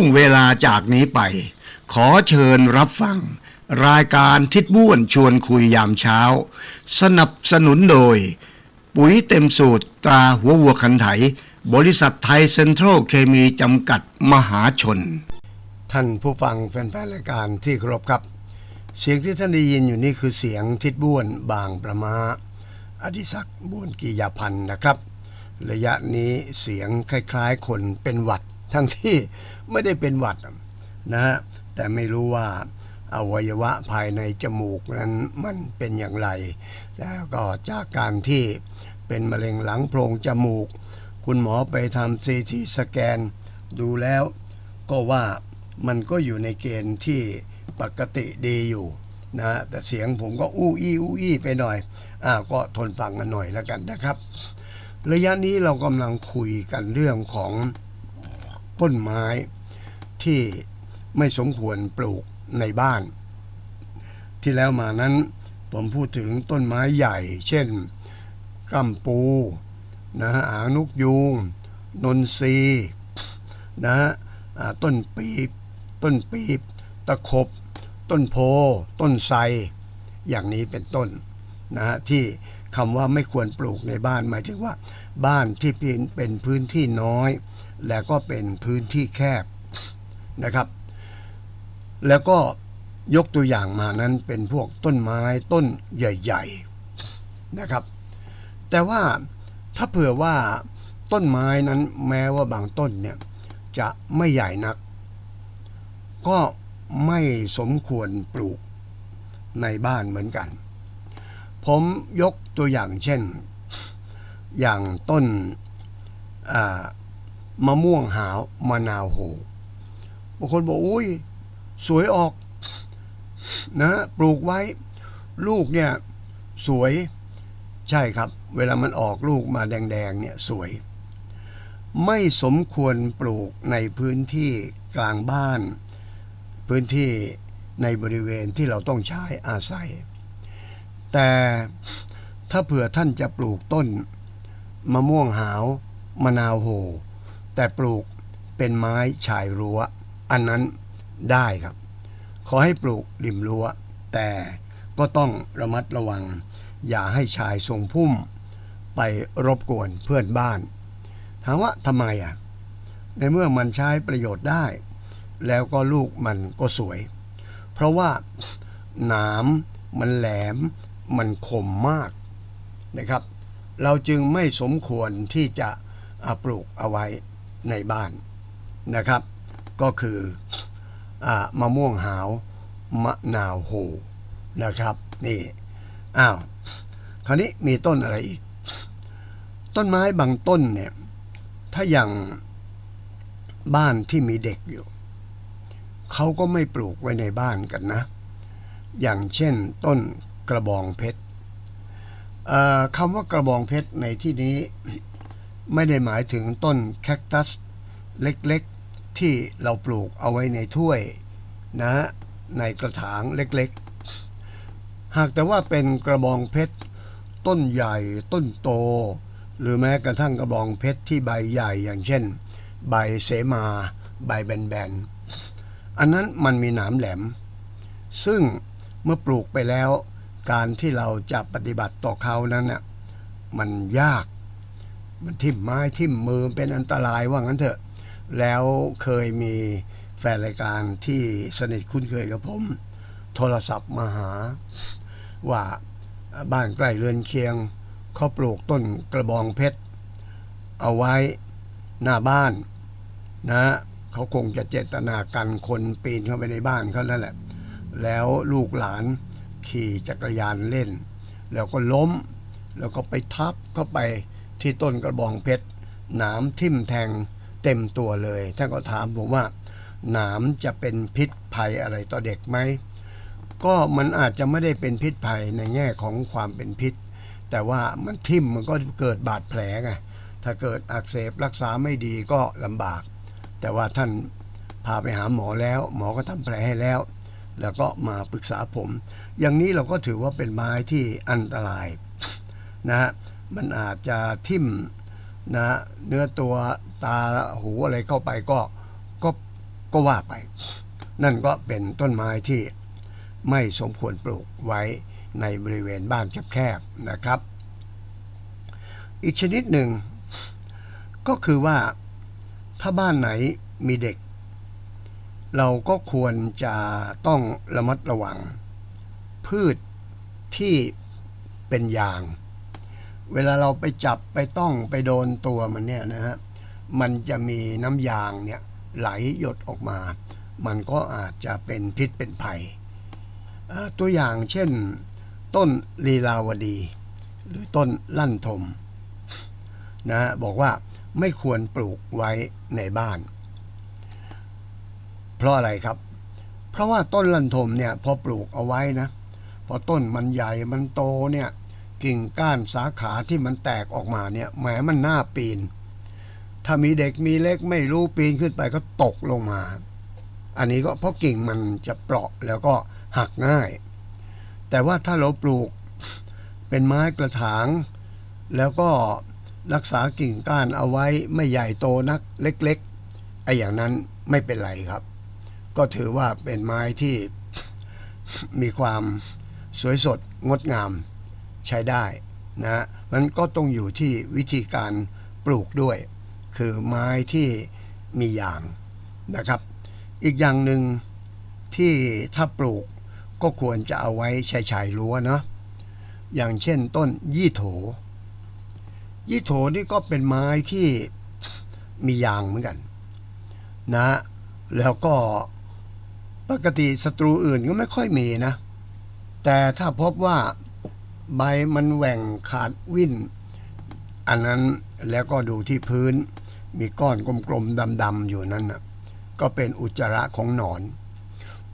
วงเวลาจากนี้ไป ขอเชิญรับฟัง รายการทิดบ้วนชวนคุยยามเช้า สนับสนุนโดย ปุ๋ยเต็มสูตรตราหัววัวคันไถ บริษัทไทยเซ็นทรัลเคมีจำกัดมหาชน ท่านผู้ฟังแฟนๆรายการที่เคารพครับ เสียงที่ท่านได้ยินอยู่นี่คือเสียงทิดบ้วนบางประมาอดิศักดิ์บุญกิยาพันธ์นะครับ ระยะนี้เสียงคล้ายๆ คนเป็นหวัด ทั้งที่ไม่ได้เป็นหวัดนะฮะแต่ไม่รู้ว่าอวัยวะภายในจมูกนั้นมันเป็นอย่างไร แล้วก็จากการที่เป็นมะเร็งหลังโพรงจมูก คุณหมอไปทำซีทีสแกน ดูแล้วก็ว่ามันก็อยู่ในเกณฑ์ที่ปกติดีอยู่นะฮะแต่เสียงผมก็อู้อี้อู้อี้ไปหน่อยอ่าก็ทนฟังกันหน่อยแล้วกันนะครับ ระยะนี้เรากำลังคุยกันเรื่องของ ต้นไม้ที่ไม่สมควรปลูกในบ้าน ที่แล้วมานั้นผมพูดถึงต้นไม้ใหญ่ เช่นกัมปูนะฮะหางนกยูง นนทรีนะฮะต้นปีบต้นปีบตะขบ ต้นโพ ต้นไทรอย่างนี้เป็นต้นนะฮะที่ คำว่าไม่ควรปลูกในบ้านหมายถึงว่า บ้านที่เป็นพื้นที่น้อย และก็เป็นพื้นที่แคบนะครับ แล้วก็ยกตัวอย่างมานั้นเป็นพวกต้นไม้ต้นใหญ่ ๆนะครับ แต่ว่าถ้าเผื่อว่าต้นไม้นั้นแม้ว่าบางต้นเนี่ยจะไม่ใหญ่นัก ก็ไม่สมควรปลูกในบ้านเหมือนกัน ผมยกตัวอย่างเช่น อย่างต้นมะม่วงหาวมะนาวโหบางคนบอกอุ้ยสวยออกนะปลูกไว้ลูกเนี่ยสวยใช่ครับ เวลามันออกลูกมาแดงๆเนี่ยสวย ไม่สมควรปลูกในพื้นที่กลางบ้าน พื้นที่ในบริเวณที่เราต้องใช้อาศัย แต่ถ้าเผื่อท่านจะปลูกต้น มะม่วงหาวมะนาวโห แต่ปลูกเป็นไม้ชายรั้ว อันนั้นได้ครับ ขอให้ปลูกริมรั้ว แต่ก็ต้องระมัดระวัง อย่าให้ชายทรงพุ่ม ไปรบกวนเพื่อนบ้าน ถามว่าทำไมอะ ในเมื่อมันใช้ประโยชน์ได้ แล้วก็ลูกมันก็สวย เพราะว่าหนามมันแหลม มันคมมากนะครับ เราจึงไม่สมควรที่จะปลูกเอาไว้ในบ้านนะครับ ก็คืออมะม่วงหาวมะนาวโหนะครับนี่อ้าวคราวนี้มีต้นอะไรอีก ต้นไม้บางต้นเนี่ยถ้าอย่างบ้านที่มีเด็กอยู่ เขาก็ไม่ปลูกไว้ในบ้านกันนะ อย่างเช่นต้นกระบองเพชรคำว่ากระบองเพชรในที่นี้ไม่ได้หมายถึงต้นแคคตัสเล็กๆที่เราปลูกเอาไว้ในถ้วยนะฮะในกระถางเล็กๆ หากแต่ว่าเป็นกระบองเพชรต้นใหญ่ต้นโต หรือแม้กระทั่งกระบองเพชรที่ใบใหญ่อย่างเช่น ใบเสมา ใบแบนๆ อันนั้นมันมีหนามแหลม ซึ่ง เมื่อปลูกไปแล้ว การที่เราจะปฏิบัติต่อเขานั้นน่ะมันยาก มันทิ่มไม้ทิ่มมือเป็นอันตรายว่างั้นเถอะ แล้วเคยมีแฟนรายการที่สนิทคุ้นเคยกับผม โทรศัพท์มาหา ว่าบ้านใกล้เรือนเคียงเขาปลูกต้นกระบองเพชร เอาไว้หน้าบ้านนะเขาคงจะเจตนากันคนปีนเข้าไปในบ้านเขานั่นแหละ แล้วลูกหลานขี่จักรยานเล่น แล้วก็ล้ม แล้วก็ไปทับเข้าไปที่ต้นกระบองเพชรหนามทิ่มแทงเต็มตัวเลยท่านก็ถามผมว่า หนามจะเป็นพิษภัยอะไรต่อเด็กไหมก็มันอาจจะไม่ได้เป็นพิษภัยในแง่ของความเป็นพิษ แต่ว่ามันทิ่มมันก็เกิดบาดแผลไงถ้าเกิดอักเสบรักษาไม่ดีก็ลำบาก แต่ว่าท่านพาไปหาหมอแล้ว หมอก็ทำแผลให้แล้ว แล้วก็มาปรึกษาผม อย่างนี้เราก็ถือว่าเป็นไม้ที่อันตรายนะฮะมันอาจจะทิ่มนะเนื้อตัวตาหูอะไรเข้าไปก็ก็ก็ว่าไป นั่นก็เป็นต้นไม้ที่ไม่สมควรปลูกไว้ในบริเวณบ้านแคบๆนะครับ อีกชนิดหนึ่ง ก็คือว่าถ้าบ้านไหนมีเด็ก เราก็ควรจะต้องระมัดระวัง พืชที่เป็นยาง เวลาเราไปจับไปต้องไปโดนตัวมันเนี่ยนะฮะมันจะมีน้ำยางเนี่ยไหลหยดออกมา มันก็อาจจะเป็นพิษเป็นภัย ตัวอย่างเช่น ต้นลีลาวดี หรือต้นลั่นทมนะบอกว่าไม่ควรปลูกไว้ในบ้าน เพราะอะไรครับ เพราะว่าต้นลันทมเนี่ยพอปลูกเอาไว้นะ พอต้นมันใหญ่มันโตเนี่ยกิ่งก้านสาขาที่มันแตกออกมาเนี่ยแหมมันน่าปีน ถ้ามีเด็กมีเล็กไม่รู้ปีนขึ้นไปก็ตกลงมา อันนี้ก็เพราะกิ่งมันจะเปราะแล้วก็หักง่าย แต่ว่าถ้าเราปลูกเป็นไม้กระถาง แล้วก็รักษากิ่งก้านเอาไว้ไม่ใหญ่โตนักเล็กๆไอ้อย่างนั้นไม่เป็นไรครับ ก็ถือว่าเป็นไม้ที่มีความสวยสดงดงามใช้ได้นะมันก็ต้องอยู่ที่วิธีการปลูกด้วย คือไม้ที่มียางนะครับ อีกอย่างหนึ่งที่ถ้าปลูกก็ควรจะเอาไว้ชายชายรั้วเนาะอย่างเช่นต้นยี่โถ ยี่โถนี่ก็เป็นไม้ที่มียางเหมือนกัน นะ แล้วก็ ปกติศัตรูอื่นก็ไม่ค่อยมีนะ แต่ถ้าพบว่าใบมันแหว่งขาดวิ่น อันนั้นแล้วก็ดูที่พื้น มีก้อนกลมๆดำๆอยู่นั่นนะก็เป็นอุจจาระของหนอน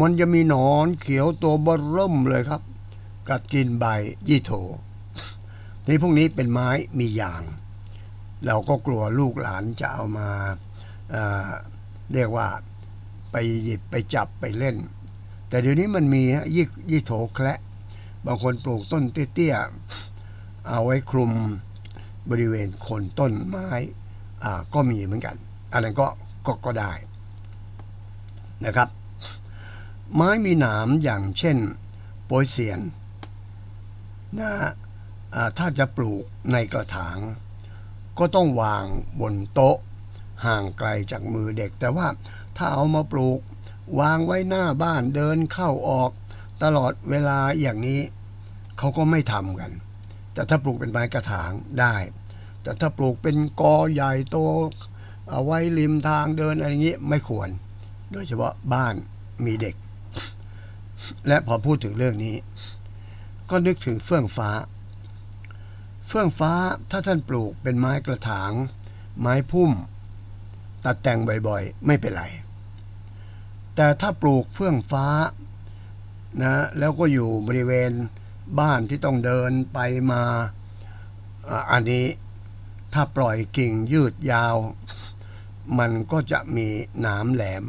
มันจะมีหนอนเขียวตัวบเริ่มเลยครับ กัดกินใบยี่โถนี่พวกนี้เป็นไม้มียาง เราก็กลัวลูกหลานจะเอามาเอ่อเรียกว่า ไปหยิบไปจับไปเล่น แต่เดี๋ยวนี้มันมีฮะยี่ยี่โถแคละบางคนปลูกต้นเตี้ยๆเอาไว้คลุมบริเวณโคนต้นไม้อ่าก็มีเหมือนกัน อันนั้นก็ก็ก็ได้นะครับ ไม้มีหนามอย่างเช่นโปยเซียนนะฮะถ้าจะปลูกในกระถาง ก็ต้องวางบนโต๊ะ ห่างไกลจากมือเด็ก แต่ว่าถ้าเอามาปลูก วางไว้หน้าบ้านเดินเข้าออก ตลอดเวลาอย่างนี้เขาก็ไม่ทำกัน แต่ถ้าปลูกเป็นไม้กระถางได้ แต่ถ้าปลูกเป็นกอใหญ่โตเอาไว้ริมทางเดินอะไรอย่างนี้ไม่ควร โดยเฉพาะบ้านมีเด็ก และพอพูดถึงเรื่องนี้ ก็นึกถึงเฟื่องฟ้า เฟื่องฟ้าถ้าท่านปลูกเป็นไม้กระถาง ไม้พุ่ม ตัดแต่งบ่อยๆ ไม่เป็นไร แต่ถ้าปลูกเฟื่องฟ้านะแล้วก็อยู่บริเวณบ้านที่ต้องเดินไปมาอันนี้ถ้าปล่อยกิ่งยืดยาว มันก็จะมีหนามแหลม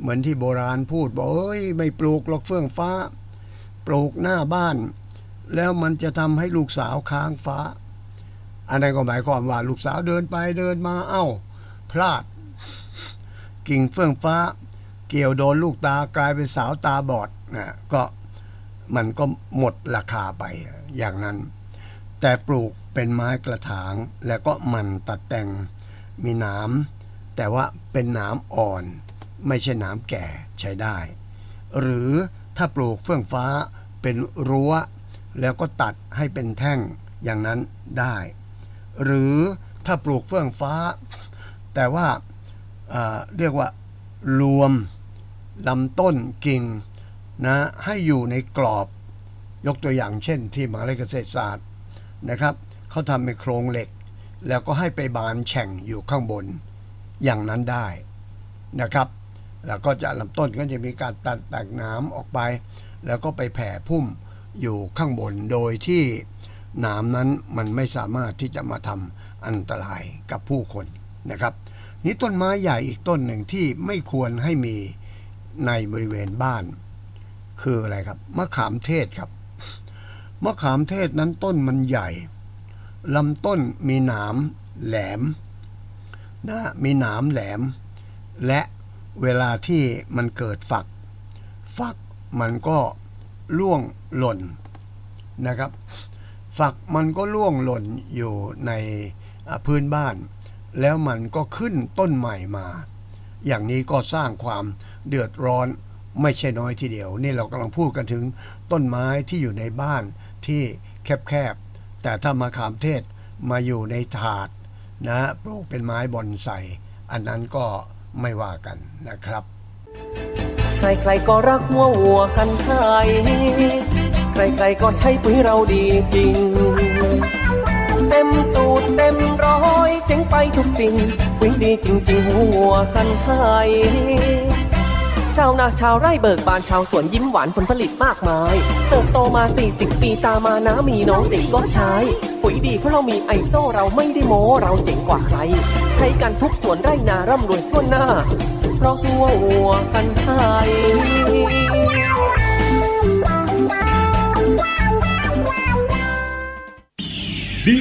เหมือนที่โบราณพูดบอกเอ้ยไม่ปลูกหรอกเฟื่องฟ้า ปลูกหน้าบ้าน แล้วมันจะทำให้ลูกสาวค้างฟ้า อันนั้นก็หมายความว่าลูกสาวเดินไปเดินมาเอ้า พลาด กิ่งเฟื่องฟ้า เกี่ยวโดนลูกตากลายเป็นสาวตาบอดนะก็มันก็หมดราคาไปอย่างนั้น แต่ปลูกเป็นไม้กระถาง แล้วก็มันตัดแต่งมีหนามแต่ว่าเป็นหนามอ่อน ไม่ใช่หนามแก่ใช้ได้ หรือถ้าปลูกเฟื่องฟ้าเป็นรั้ว แล้วก็ตัดให้เป็นแท่งอย่างนั้นได้ หรือถ้าปลูกเฟื่องฟ้า แต่ว่าเอ่อเรียกว่ารวมลำต้นกิ่งนะให้อยู่ในกรอบยกตัวอย่างเช่น ที่มหาวิทยาลัยเกษตรศาสตร์นะครับเขาทำเป็นโครงเหล็ก แล้วก็ให้ไปบานแฉ่งอยู่ข้างบนอย่างนั้นได้นะครับแล้วก็จะลำต้นก็จะมีการตัดแตกน้ำออกไป แล้วก็ไปแผ่พุ่มอยู่ข้างบนโดยที่หนามนั้นมันไม่สามารถที่จะมาทำอันตรายกับผู้คน นะครับนี่ต้นไม้ใหญ่อีกต้นหนึ่งที่ไม่ควรให้มีในบริเวณบ้าน คืออะไรครับมะขามเทศครับมะขามเทศนั้นต้นมันใหญ่ลำต้นมีหนามแหลมนะมีหนามแหลม และเวลาที่มันเกิดฝัก ฝักมันก็ล่วงหล่นนะครับ ฝักมันก็ล่วงหล่นอยู่ในพื้นบ้าน แล้วมันก็ขึ้นต้นใหม่มา อย่างนี้ก็สร้างความเดือดร้อนไม่ใช่น้อยทีเดียว นี่เรากำลังพูดกันถึงต้นไม้ที่อยู่ในบ้านที่แคบๆ แต่ถ้ามะขามเทศมาอยู่ในถาดนะปลูกเป็นไม้บอนไซอันนั้นก็ไม่ว่ากันนะครับ ใครๆก็รักหัววัวกันไทยใครๆก็ใช้ปุ๋ยเราดีจริง เต็มสูตรเต็มร้อยเจ๋งไปทุกสิ่งปุ๋ยดีจริง ๆหัววัวกันไทยชาวนาชาวไร่เบิกบานชาวสวนยิ้มหวานผลผลิตมากมาย เติบโตมา 40 ปีตามานะมีน้องสิก็ใช้ ปุ๋ยดีเพราะเรามีไอโซเราไม่ได้โม้เราเจ๋งกว่าใคร ใช้กันทุกสวนไร่นาร่ำรวยทั่วหน้า เพราะหัววัวกันไทยดี